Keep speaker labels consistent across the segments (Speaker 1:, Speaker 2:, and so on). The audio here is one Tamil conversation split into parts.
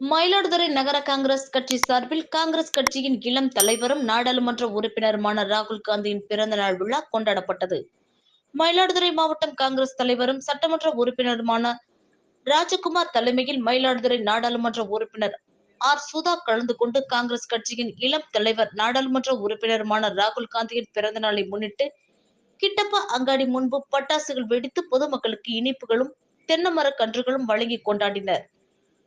Speaker 1: மயிலாடுதுறை நகர காங்கிரஸ் கட்சி சார்பில் காங்கிரஸ் கட்சியின் இளம் தலைவரும் நாடாளுமன்ற உறுப்பினருமான ராகுல் காந்தியின் பிறந்த நாள் விழா கொண்டாடப்பட்டது. மயிலாடுதுறை மாவட்டம் காங்கிரஸ் தலைவரும் சட்டமன்ற உறுப்பினருமான ராஜகுமார் தலைமையில் மயிலாடுதுறை நாடாளுமன்ற உறுப்பினர் ஆர் சுதா கலந்து கொண்டு காங்கிரஸ் கட்சியின் இளம் தலைவர் நாடாளுமன்ற உறுப்பினருமான ராகுல் காந்தியின் பிறந்த நாளை முன்னிட்டு கிட்டப்பா அங்காடி முன்பு பட்டாசுகள் வெடித்து பொதுமக்களுக்கு இனிப்புகளும் தென்னமரக் கன்றுகளும் வழங்கி கொண்டாடினர்.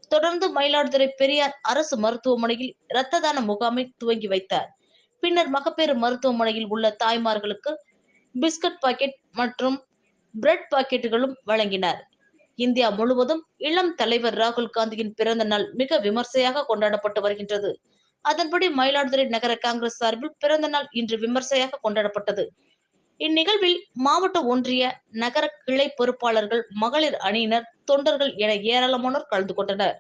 Speaker 1: தொடர்ந்து மயிலாடுதுறை பெரியார் அரசு மருத்துவமனையில் இரத்த தான முகாமை துவங்கி வைத்தார். பின்னர் மகப்பேறு மருத்துவமனையில் உள்ள தாய்மார்களுக்கு பிஸ்கட் பாக்கெட் மற்றும் பிரெட் பாக்கெட்டுகளும் வழங்கினார். இந்தியா முழுவதும் இளம் தலைவர் ராகுல் காந்தியின் பிறந்த நாள் மிக விமர்சையாக கொண்டாடப்பட்டு வருகின்றது. அதன்படி மயிலாடுதுறை நகர காங்கிரஸ் சார்பில் பிறந்த நாள் இன்று விமர்சையாக கொண்டாடப்பட்டது. இந்நிகழ்வில் மாவட்ட ஒன்றிய நகர கிளை பொறுப்பாளர்கள் மகளிர் அணியினர் தொண்டர்கள் என ஏராளமானோர் கலந்து கொண்டனர்.